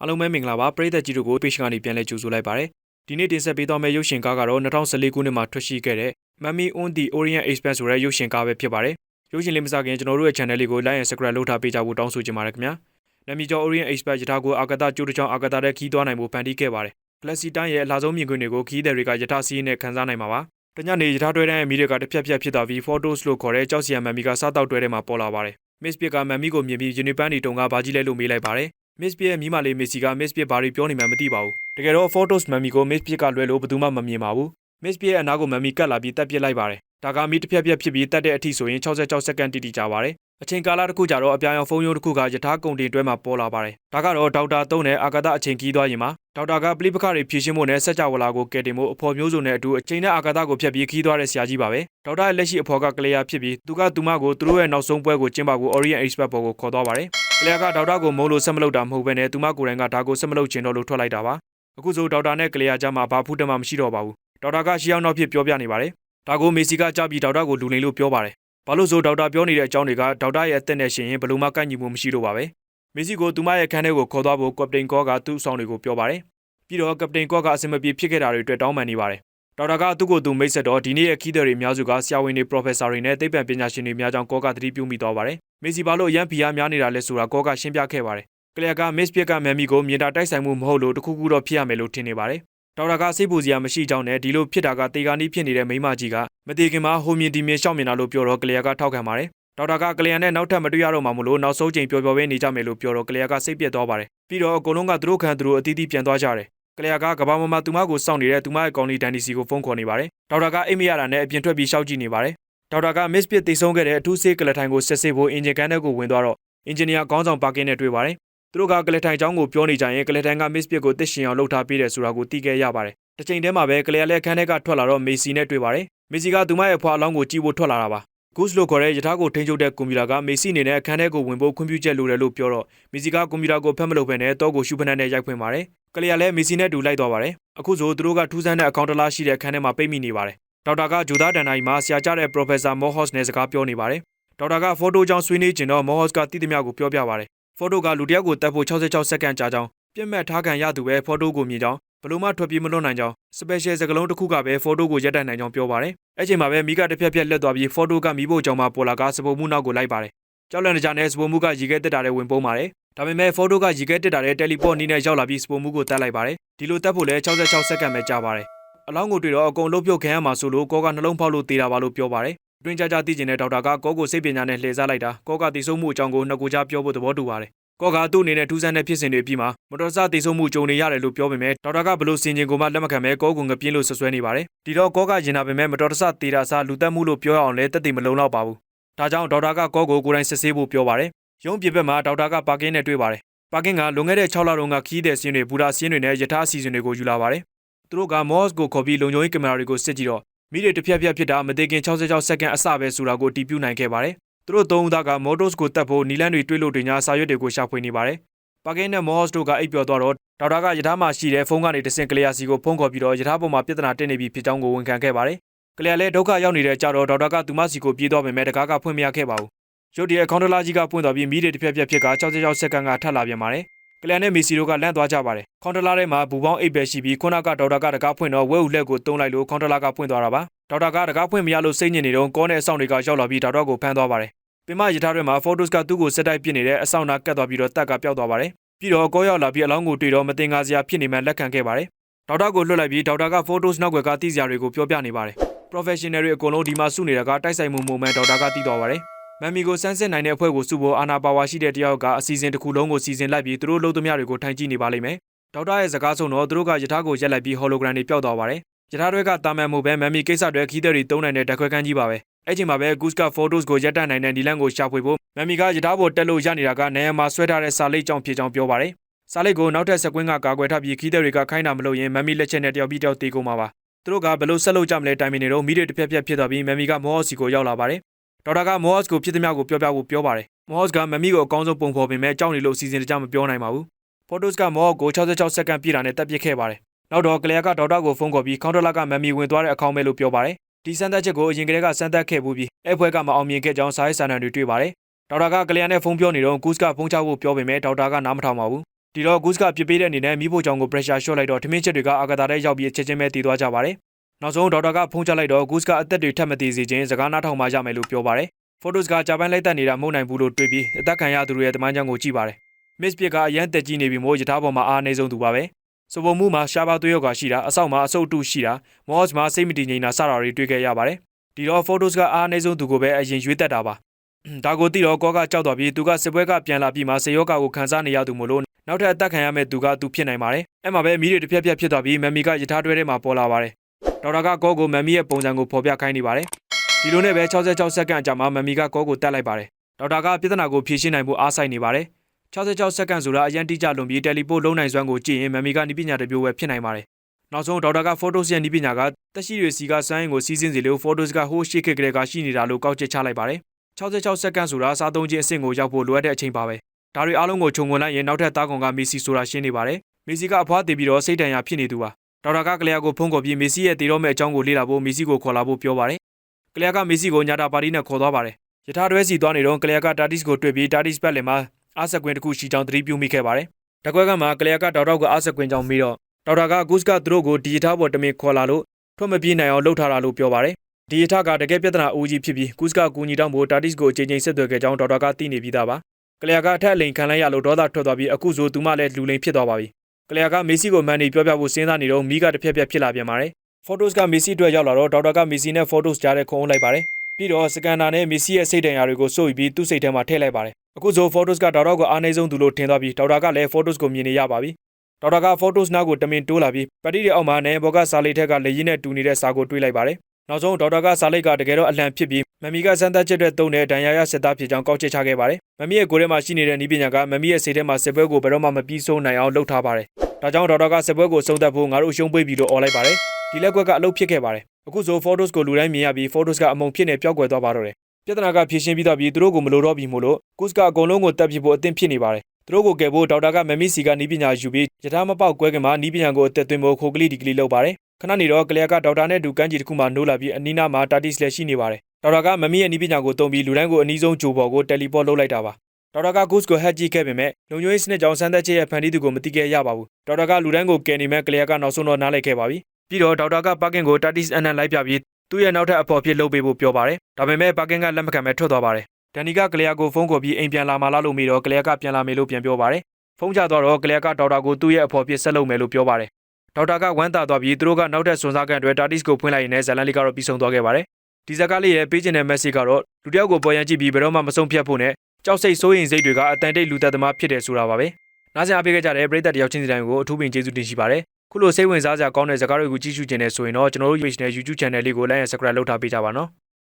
အားလုံးပဲမင်္ဂလာပါပရိသတ်ကြီးတို့ကို page ကနေပြန်လဲကြိုဆိုလိုက်ပါတယ်ဒီနေ့တင်ဆက်ပေးသွားမယ့်ရုပ်ရှင်ကားကတော့2014ခုနှစ်မှာထွက်ရှိခဲ့တဲ့ Mummy on the Orient Express ဆိုတဲ့ရုပ်ရှင်ကားပဲဖြစ်ပါတယ်ရုပ်ရှင်လေးမစခင်ကျွန်တော်တို့ရဲ့ channel လေးကို like and subscribe လုပ်ထားပေးကြဖို့တောင်းဆိုချင်ပါတယ်ခင်ဗျာနာမည်ကျော် Orient Express ရထားကိုအာကာသကျိုးတစ်ချောင်းအာကာသထဲခီးသွားနိုင်ဖို့ဖန်တီးခဲ့ပါတယ် Galaxy တိုင်းရဲ့အလားဆုံးမြင်ကွင်းတွေကိုခီးသည်တွေကရထားစီးနဲ့ခန်းစားနိုင်မှာပါတညနေရထားတွဲတန်းရဲ့မီးတွေကတစ်ဖြက်ဖြက်ဖြစ်သွားပြီး photos လို့ခေါ်တဲ့ကြောက်စရာမမ်မီကစားတောက်တွဲထဲမှာပေါ်လာပါတယ် Miss Pick ကမမ်မီကိုမြင်ပြီး Unipan တီတုံကဘာကြီးလဲလို့မေးလိုက်ပါတယ် Miss Pick ရဲ့မိမလေးမက်ဆီက Miss Pick ဘာတွေပြောနေမှန်းမသိပါဘူးတကယ်တော့ photos မမ်မီကို Miss Pick ကလွဲလို့ဘယ်သူမှမမြင်ပါဘူး Miss Pick ရဲ့အနားကိုမမ်မီကတ်လာပြီးတက်ပစ်လိုက်ပါတယ်ဒါကမီးတစ်ဖြက်ဖြက်ဖြစ်ပြီးတက်တဲ့အထိဆိုရင်66စက္ကန့်တိတိကြာပါတယ်အချိန်ကာလတစ်ခုကြာတော့အပြာရောင်ဖုန်းရုံးတစ်ခုကယထာကုန်တင်တွဲမှာပေါ်လာပါတယ်ဒါကတော့ဒေါက်တာသုံးနဲ့အာကာသအချိန်ကြီးသွားရင်မှာဒေါက်တာကပလိပခတွေဖြည့်ရှင်းဖို့နဲ့စက်ကြဝဠာကိုကယ်တင်ဖို့အဖော်မျိုးစုံနဲ့အတူအချိန်နဲ့အာကာသကိုဖျက်ပြီးခီးသွားတဲ့ဆရာကြီးပါပဲဒေါက်တာရဲ့လက်ရှိအဖော်ကကလျာဖြစ်ပြီးသူကသူမကိုသူတို့ရဲ့နောက်ဆုံးပွဲကိုကျင်းပဖို့ Orient Express ဘော်ကိုခေါ်သွားပါတယ် ကလျာကဒေါက်တာကိုမုံလို့ဆက်မလုပ်တာမဟုတ်ဘဲနဲ့သူမကိုယ်တိုင်ကဒါကိုဆက်မလုပ်ချင်တော့လို့ထွက်လိုက်တာပါအခုဆိုဒေါက်တာနဲ့ကလျာကြားမှာဘာဖူးတမမရှိတော့ပါဘူးဒေါက်တာကရှီအောင်နောက်ဖြစ်ပြောပြနေပါတယ်ဒါကိုမေစီကကြားပြီးဒေါက်တာကိုလူလိန်လို့ပြောပါတယ်ဘာလို့ဆိုဒေါက်တာပြောနေတဲ့အကြောင်းတွေကဒေါက်တာရဲ့အသက်နဲ့ရှင်ရင်ဘယ်လိုမှကိုက်ညီမှုမရှိလို့ပါပဲမေစီကိုသူမရဲ့ခန်းထဲကိုခေါ်သွားဖို့ကပတိန်ကောကသူ့အဆောင်တွေကိုပြောပါတယ်ပြီးတော့ကပတိန်ကောကအစင်မပြေဖြစ်ခဲ့တာတွေအတွက်တောင်းပန်နေပါတယ်ဒေါက်တာကသူ့ကိုယ်သူမိတ်ဆက်တော့ဒီနေ့ရဲ့ခီးသည်တွေအများစုကဆရာဝန်တွေ professor တွေနဲ့သိပ္ပံပညာရှင်တွေများကြောင်းကောကသတိပြုမိသွားပါတယ် မေစီဘာလို့အရန်ဖီအားများနေတာလဲဆိုတာကောကရှင်းပြခဲ့ပါတယ်ကလျာကမစ်ပြက်ကမမ်မီကိုမြေတာတိုက်ဆိုင်မှုမဟုတ်လို့တခုခုတော့ဖြစ်ရမယ်လို့ထင်နေပါတယ်ဒေါက်တာကစိတ်ပူစရာမရှိကြောင်းနဲ့ဒီလိုဖြစ်တာကတေကာနီးဖြစ်နေတဲ့မိန်းမကြီးကမတေခင်မှာဟိုမြင်ဒီမြင်ရှောက်မြင်တာလို့ပြောတော့ကလျာကထောက်ခံပါတယ်ဒေါက်တာကကလျာနဲ့နောက်ထပ်မတွေ့ရတော့မှမလို့နောက်ဆုံးချိန်ပျော်ပျော်ပဲနေကြမယ်လို့ပြောတော့ကလျာကစိတ်ပြက်သွားပါတယ်ပြီးတော့အကုန်လုံးကသူတို့ခံသူတို့အတီးတီးပြန်သွားကြတယ်ကလျာကကဘာမမသူမကိုစောင့်နေတဲ့သူမရဲ့ကောင်လီဒန်ဒီစီကိုဖုန်းခေါ်နေပါတယ်ဒေါက်တာကအိတ်မရတာနဲ့အပြင်ထွက်ပြီးရှောက်ကြည့်နေပါတယ် ဒေါက်တာကမစ်ပစ်တိတ်ဆုံးခဲ့တဲ့အထူးဆေးကလထိုင်ကိုဆက်စစ်ဖို့အင်ဂျင်ကန်ထဲကိုဝင်သွားတော့အင်ဂျင်နီယာခေါင်းဆောင်ပါကင်းနဲ့တွေ့ပါတယ်သူတို့ကကလထိုင်ချောင်းကိုပြောနေကြရင်ကလထိုင်ကမစ်ပစ်ကိုတစ်ရှင်အောင်လှုပ်ထားပေးတယ်ဆိုတာကိုသိခဲ့ရပါတယ်တစ်ချိန်တည်းမှာပဲကလျာလက်ခန်းထဲကထွက်လာတော့မေစီနဲ့တွေ့ပါတယ်မေစီကသူမရဲ့ဖွာအလောင်းကိုကြည့်ဖို့ထွက်လာတာပါဂုစ်လို့ခေါ်တဲ့ယထာကိုထိန်းချုပ်တဲ့ကွန်ပျူတာကမေစီအနေနဲ့အခန်းထဲကိုဝင်ဖို့ခွင့်ပြုချက်လိုတယ်လို့ပြောတော့မေစီကကွန်ပျူတာကိုဖတ်မလုပ်ဘဲနဲ့တော့ကိုရှုဖနက်နဲ့ရိုက်ဖွင့်ပါတယ်ကလျာလည်းမေစီနဲ့တူလိုက်သွားပါတယ်အခုဆိုသူတို့ကထူးဆန်းတဲ့အကောင့်တလားရှိတဲ့အခန်းထဲမှာပိတ်မိနေပါတယ် ဒေါက်တာကဂျိုသားတန်နိုင်မှာဆရာကျတဲ့ Professor Mohos နဲ့စကားပြောနေပါတယ်ဒေါက်တာကဖော်တိုကြောင့်ဆွေးနွေးကျင်တော့ Mohos ကတိတိမြကိုပြောပြပါတယ်ဖော်တိုကလူတစ်ယောက်ကိုတက်ဖို့66စက္ကန့်ကြာကြောင်းပြက်မှတ်ထားခံရသူပဲဖော်တိုကိုမြင်ကြောင်းဘလို့မှထွက်ပြေးမလွတ်နိုင်ကြောင်း special စကလုံးတစ်ခုကပဲဖော်တိုကိုရက်တန့်နိုင်ကြောင်းပြောပါတယ်အဲ့ချိန်မှာပဲမိကတစ်ဖြက်ဖြက်လက်သွားပြီးဖော်တိုကမိဖို့ကြောင့်မှပေါ်လာကစပုံမှုနောက်ကိုလိုက်ပါတယ်ကြောက်လန့်ကြတဲ့စပုံမှုကရေခဲတက်တာတဲ့ဝင်ပုံးပါတယ်ဒါပေမဲ့ဖော်တိုကရေခဲတက်တာတဲ့တယ်လီပေါ့နီးနဲ့ရောက်လာပြီးစပုံမှုကိုတက်လိုက်ပါတယ်ဒီလိုတက်ဖို့လဲ66စက္ကန့်ပဲကြာပါတယ် အလောင်းကိုတွေ့တော့အကုန်လုံးပြုတ်ခံရမှာဆိုလို့ကောကနှလုံးဖောက်လို့တေးတာပါလို့ပြောပါတယ်တွင်ကြကြသိကျင်တဲ့ဒေါက်တာကကောကိုစိတ်ပညာနဲ့လှည့်စားလိုက်တာကောကတည်ဆုံမှုအကြောင်းကိုနှစ်ကိုကြားပြောဖို့သဘောတူပါတယ်ကောကသူ့အနေနဲ့ထူးဆန်းတဲ့ဖြစ်စဉ်တွေပြီးမှမတော်တဆတည်ဆုံမှုကြုံနေရတယ်လို့ပြောပေမဲ့ဒေါက်တာကဘလို့စင်ကျင်ကိုမှလက်မခံပဲကောကိုငပြင်းလို့ဆွဆွဲနေပါတယ်ဒီတော့ကောကရင်နာပေမဲ့မတော်တဆတေးတာစားလူတက်မှုလို့ပြောရအောင်လဲတက်တည်မလုံလောက်ပါဘူးဒါကြောင့်ဒေါက်တာကကောကိုကိုယ်တိုင်စစ်ဆေးဖို့ပြောပါတယ်ရုံးပြပက်မှာဒေါက်တာကပါကင်းနဲ့တွေ့ပါတယ်ပါကင်းကလွန်ခဲ့တဲ့6လတုန်းကခီးတဲ့ဆင်းတွေဘူရာဆင်းတွေနဲ့ယထာအစီအစဉ်တွေကိုယူလာပါတယ် သူတို့ကမော့စ်ကိုခေါ်ပြီးလုံခြုံရေးကင်မရာတွေကိုစစ်ကြည့်တော့မိတွေတစ်ဖြက်ဖြက်ဖြစ်တာမသေးခင်66စက္ကန့်အစပဲဆိုတာကိုတီးပြနိုင်ခဲ့ပါတယ်သူတို့သုံးဦးသားကမော်တိုစ်ကိုတက်ဖို့နီလန်တွေတွေးလို့တင်ညာစာရွက်တွေကိုရှာဖွေနေပါတယ်ပါကင်းနဲ့မော့စ်တို့ကအိပ်ပျော်သွားတော့ဒေါက်တာကယထာမှာရှိတဲ့ဖုန်းကနေတဆင့်ကလျာစီကိုဖုန်းခေါ်ပြီးတော့ယထာပေါ်မှာပြဿနာတက်နေပြီဖြစ်ကြောင်းကိုဝန်ခံခဲ့ပါတယ်ကလျာလည်းဒုက္ခရောက်နေတဲ့ကြတော့ဒေါက်တာကသူမစီကိုပြေးသွားပေမဲ့တကားကဖွင့်မရခဲ့ပါဘူးရုတ်တရက်ခေါင်းတလားကြီးကပွင့်သွားပြီးမိတွေတစ်ဖြက်ဖြက်ဖြစ်က66စက္ကန့်ကထပ်လာပြန်ပါတယ် ကလျာနဲ့မီစီတို့ကလန့်သွားကြပါတယ်ခေါင်းတလားထဲမှာဘူပေါင်းအိပ်ပဲရှိပြီးခုနကဒေါက်တာကတကားဖွင့်တော့ဝဲဦးလက်ကိုတုံးလိုက်လို့ခေါင်းတလားကပွင့်သွားတာပါဒေါက်တာကတကားဖွင့်မရလို့စိတ်ညစ်နေတော့ကောနဲ့အဆောင်တွေကရောက်လာပြီးဒေါက်တာကိုဖမ်းသွားပါတယ်ပင်မရထားတွေမှာ photos ကသူ့ကိုစက်တိုက်ပြစ်နေတဲ့အဆောင်နာကတ်သွားပြီးတော့တက်ကပျောက်သွားပါတယ်ပြီးတော့ကောရောက်လာပြီးအလောင်းကိုတွေ့တော့မတင်ကားစရာဖြစ်နေမှလက်ခံခဲ့ပါတယ်ဒေါက်တာကိုလွှတ်လိုက်ပြီးဒေါက်တာက photos နောက်ွယ်ကသိစရာတွေကိုပြောပြနေပါတယ် professional တွေအကုန်လုံးဒီမှာစုနေတာကတိုက်ဆိုင်မှုပုံမှန်ဒေါက်တာကသိသွားပါတယ် မမ်မီကိုစမ်းစစ်နိုင်တဲ့အဖွဲ့ကိုစုဖို့အာနာပါဝါရှိတဲ့တယောက်ကအစီအစဉ်တစ်ခုလုံးကိုစီစဉ်လိုက်ပြီးသူတို့လုပ်သမျှတွေကိုထိုင်ကြည့်နေပါလိမ့်မယ်ဒေါက်တာရဲ့စကားဆုံးတော့သူတို့ကယထာကိုရက်လိုက်ပြီး hologram တွေပျောက်သွားပါတယ်ယထာတွေကတာမန်မှုပဲမမ်မီကိစ္စတွေခီးတဲ့တွေတုံးနိုင်တဲ့တက်ခွဲကန်းကြီးပါပဲအဲ့ချိန်မှာပဲ Goose က photos ကိုရက်တက်နိုင်တဲ့ဒီလန်ကိုရှာဖွေဖို့မမ်မီကယထာပေါ်တက်လို့ရနေတာကနေရာမှာဆွဲထားတဲ့စာလိပ်ကြောင့်ဖြစ်ကြောင်းပြောပါတယ်စာလိပ်ကိုနောက်ထပ်စကွင်းကကာကွယ်ထားပြီးခီးတဲ့တွေကခိုင်းတာမလို့ရင်မမ်မီလက်ချက်နဲ့တယောက်ပြီးတယောက်တေးကုန်မှာပါသူတို့ကဘလို့ဆက်လုပ်ကြမလဲတိုင်ပင်နေတော့မိတွေတစ်ဖြက်ဖြက်ဖြစ်သွားပြီးမမ်မီကမော့စီကိုရောက်လာပါတယ် ဒေါက်တာကမော့စ်ကိုဖြစ်သမျှကိုပြောပြဖို့ပြောပါတယ်မော့စ်ကမမ်မီကိုအကောင်းဆုံးပုံဖော်ပေမဲ့ကြောက်နေလို့စီစဉ်တကြမပြောနိုင်ပါဘူးဖိုတိုစ်ကမော့ကို66စက္ကန့်ပြည့်တာနဲ့တက်ပစ်ခဲ့ပါတယ်နောက်တော့ကလျာကဒေါက်တာကိုဖုန်းခေါ်ပြီးကောင်တာလာကမမ်မီဝင်သွားတဲ့အကောင့်ပဲလို့ပြောပါတယ်ဒီစမ်းသပ်ချက်ကိုအရင်ကတည်းကစမ်းသပ်ခဲ့ဘူးပြီးအဲ့ဖွဲကမအောင်မြင်ခဲ့ကြောင်းစာရေးစာတမ်းတွေတွေ့ပါတယ်ဒေါက်တာကကလျာနဲ့ဖုန်းပြောနေတော့ဂုစ်ကဖုန်းချဖို့ပြောပေမဲ့ဒေါက်တာကနားမထောင်ပါဘူးဒီတော့ Goose ကပြစ်ပေးတဲ့အနေနဲ့မိဖို့ကြောင့်ကို pressure shot လိုက်တော့ထမင်းချက်တွေကအာကတာထဲရောက်ပြီးအချက်ချင်းပဲတည်သွားကြပါတယ် နောက်ဆုံးဒေါက်တာကဖုန်းချလိုက်တော့ Goose ကအသက်တွေထပ်မတည်စေခြင်းစကားနားထောင်မှရမယ်လို့ပြောပါတယ် photos ကကြာပန်းလိုက်တက်နေတာမဟုတ်နိုင်ဘူးလို့တွေးပြီးအသက်ခံရသူတွေရဲ့တမန်ကျန်ကိုကြည့်ပါတယ် miss ပြစ်ကအရန်တက်ကြီးနေပြီမို့ယထာပေါ်မှာအားအနည်းဆုံးသူပါပဲစပုံမှုမှာရှားပါသွေးရောဂါရှိတာအဆောက်မှာအဆုတ်တုရှိတာ moss မှာစိတ်မတည်ငြိမ်တာစတာတွေတွေ့ခဲ့ရပါတယ်ဒီတော့ photos ကအားအနည်းဆုံးသူကိုပဲအရင်ရွေးတက်တာပါဒါကိုသိတော့ကောကကြောက်သွားပြီးသူကစစ်ပွဲကပြန်လာပြီးမှစေယောဂါကိုခံစားနေရသူမို့လို့နောက်ထပ်အသက်ခံရမဲ့သူကသူဖြစ်နိုင်ပါတယ်အဲ့မှာပဲမီးတွေတစ်ဖြက်ဖြက်ဖြစ်သွားပြီးမမ်မီကယထာတွဲထဲမှာပေါ်လာပါတယ် ဒေါက်တာကကောကိုမမ်မီရဲ့ပုံစံကိုဖော်ပြခိုင်းနေပါတယ်ဒီလိုနဲ့ပဲ66စက္ကန့်အကြာမှာမမ်မီကကောကိုတက်လိုက်ပါတယ်ဒေါက်တာကပြဿနာကိုဖြေရှင်းနိုင်ဖို့အားစိုက်နေပါတယ်66စက္ကန့်ဆိုတာအရင်တိကျလွန်ပြီးတယ်လီပို့လုံးနိုင်စွမ်းကိုကြည့်ရင်မမ်မီကနိပညာတစ်မျိုးပဲဖြစ်နိုင်ပါတယ်နောက်ဆုံးဒေါက်တာက photos ရဲ့နိပညာကတက်ရှိတွေစီကစွမ်းအင်ကိုစီးဆင်းစေလို့ photos ကဟိုးရှိခေတ်ကလေးကရှိနေတာလို့ကောက်ချက်ချလိုက်ပါတယ်66စက္ကန့်ဆိုတာစားသုံးခြင်းအဆင့်ကိုရောက်ဖို့လိုအပ်တဲ့အချိန်ပါပဲဒါတွေအားလုံးကိုခြုံငုံလိုက်ရင်နောက်ထပ်သားကောင်ကမီစီဆိုတာရှင်းနေပါတယ်မီစီကအဖွားတည်ပြီးတော့စိတ်တန်ရာဖြစ်နေသူပါ ဒေါက်တာကကလျာကိုဖုန်းခေါ်ပြီးမီစီရဲ့တည်တော့မဲ့အကြောင်းကိုလေ့လာဖို့မီစီကိုခေါ်လာဖို့ပြောပါတယ်ကလျာကမီစီကိုညာတာပါတီနဲ့ခေါ်သွားပါတယ်ယထာတွဲစီသွားနေတော့ကလျာကတာတစ်ကိုတွေ့ပြီးတာတစ်ဘက်လည်းမှာအားစကွင်တစ်ခုရှိကြောင်းသတိပြုမိခဲ့ပါတယ်တကွဲကမှကလျာကဒေါက်တော့ကအားစကွင်ကြောင်းပြီးတော့ဒေါက်တာကဂုစကသူတို့ကိုဒီယထာပေါ်တမင်ခေါ်လာလို့ထွက်မပြေးနိုင်အောင်လှုပ်ထားတာလို့ပြောပါတယ်ဒီယထာကတကယ်ပြဿနာအူကြီးဖြစ်ပြီးဂုစကကူညီတောင်းဖို့တာတစ်ကိုအချိန်ချင်းဆက်သွယ်ခဲ့ကြောင်းဒေါက်တာကသိနေပြီးသားပါကလျာကအထက်အလိန်ခံလိုက်ရလို့ဒေါသထွက်သွားပြီးအခုဆိုသူမလည်းလူလိန်ဖြစ်သွားပါပြီ ကလျာကမေဆီကိုမန်နေပြောပြဖို့စဉ်းစားနေတော့မီးကတစ်ဖြက်ဖြက်ဖြစ်လာပြန်ပါတယ် photos ကမေဆီအတွက်ရောက်လာတော့ဒေါက်တာကမေဆီနဲ့ photos ကြားတဲ့ခုံအောင်လိုက်ပါတယ်ပြီးတော့စကန်နာနဲ့မေဆီရဲ့စိတ်တန်ရာတွေကိုစိုးပြီးသူ့စိတ်ထဲမှာထည့်လိုက်ပါတယ်အခုဆို photos ကဒေါက်တာကိုအားနေဆုံးသူလို့ထင်သွားပြီးဒေါက်တာကလည်း photos ကိုမြင်နေရပါပြီဒေါက်တာက photos နောက်ကိုတမင်တိုးလာပြီးပတိတဲ့အောက်မှာနဲ့ဘောကစာလိတ်ထက်ကလေရင်နဲ့တူနေတဲ့စာကိုတွေးလိုက်ပါတယ် နောက်ဆုံးဒေါက်တာကစာလိတ်ကတကယ်တော့အလံဖြစ်ပြီးမမီကစမ်းသပ်ချက်တဲ့တုံးတဲ့ဒဏ်ရာရစစ်သားဖြစ်ကြောင်းကောက်ချက်ချခဲ့ပါတယ်မမီရဲ့ကိုယ်ထဲမှာရှိနေတဲ့ဤပညာကမမီရဲ့စိတ်ထဲမှာစစ်ပွဲကိုဘယ်တော့မှမပြီးဆုံးနိုင်အောင်လုပ်ထားပါတယ်ဒါကြောင့်ဒေါက်တာကစစ်ပွဲကိုဆုံးသက်ဖို့ငါတို့ရှုံးပေးပြီလို့អော်လိုက်ပါတယ်ဒီလက်ကွက်ကအလုပ်ဖြစ်ခဲ့ပါတယ်အခုဆို photos ကိုလူတိုင်းမြင်ရပြီး photos ကအမုံဖြစ်နေပျောက်ကွယ်သွားပါတော့တယ်ပြဿနာကဖြေရှင်းပြီးတော့ပြီးသူတို့ကိုမလိုတော့ပြီမို့လို့ကုစကအကုန်လုံးကိုတက်ပြဖို့အသင့်ဖြစ်နေပါတယ် သူတို့ကိုကယ်ဖို့ဒေါက်တာကမမီစီကနီးပညာယူပြီးယထာမပေါက်ကွဲကမှာနီးပညာကိုအသက်သွင်းဖို့ခိုကလေးဒီကလေးလုပ်ပါတယ်ခဏနေတော့ကလျာကဒေါက်တာနဲ့တူကန်းကြီးတစ်ခုမှနိုးလာပြီးအနီးနားမှာတာတီစလက်ရှိနေပါတယ်ဒေါက်တာကမမီရဲ့နီးပညာကိုတုံးပြီးလူတိုင်းကိုအနီးဆုံးဂျိုဘော်ကိုတယ်လီပေါ့လုပ်လိုက်တာပါဒေါက်တာကဂုစ်ကိုဟက်ကြည့်ခဲ့ပေမဲ့လုံခြုံရေးစနစ်ကြောင့်စမ်းသပ်ချက်ရဲ့ဖန်တီးသူကိုမသိခဲ့ရပါဘူးဒေါက်တာကလူတိုင်းကိုကယ်နေမဲ့ကလျာကနောက်ဆုံးတော့နားလိုက်ခဲ့ပါပြီပြီးတော့ဒေါက်တာကပါကင်ကိုတာတီစအနန်လိုက်ပြပြီးသူ့ရဲ့နောက်ထပ်အဖော်ဖြစ်လုပ်ပေးဖို့ပြောပါတယ်ဒါပေမဲ့ပါကင်ကလက်မခံပဲထွက်သွားပါတယ် ဒန်နီကကလျာကိုဖုန်းခေါ်ပြီးအိမ်ပြန်လာမှလားလို့မေးတော့ကလျာကပြန်လာမယ်လို့ပြန်ပြောပါတယ်ဖုန်းချသွားတော့ကလျာကဒေါက်တာကိုသူ့ရဲ့အဖော်ဖြစ်ဆက်လုပ်မယ်လို့ပြောပါတယ်ဒေါက်တာကဝမ်းသာသွားပြီးသူတို့ကနောက်ထပ်စွန်စားကန်တွေတာတစ်ကိုဖွင့်လိုက်ရင်လည်းဇလန်လေးကတော့ပြီးဆုံးသွားခဲ့ပါတယ်ဒီဇာကားလေးရဲ့ပေးချင်တဲ့ message ကတော့လူတစ်ယောက်ကိုပေါ်ရန်ကြည့်ပြီးဘယ်တော့မှမဆုံးဖြတ်ဖို့နဲ့ကြောက်စိတ်စိုးရင်စိတ်တွေကအတန်တိတ်လူသက်သမားဖြစ်တယ်ဆိုတာပါပဲနားဆင်အားပေးခဲ့ကြတဲ့ပရိသတ်တယောက်ချင်းစီတိုင်းကိုအထူးပင်ကျေးဇူးတင်ရှိပါတယ်ခုလိုစိတ်ဝင်စားစရာကောင်းတဲ့ဇာတ်ကားတွေကိုကြည့်ရှုကျင်နေဆိုရင်တော့ကျွန်တော်တို့ page နဲ့ YouTube channel လေးကို like and subscribe လုပ်ထားပေးကြပါနော်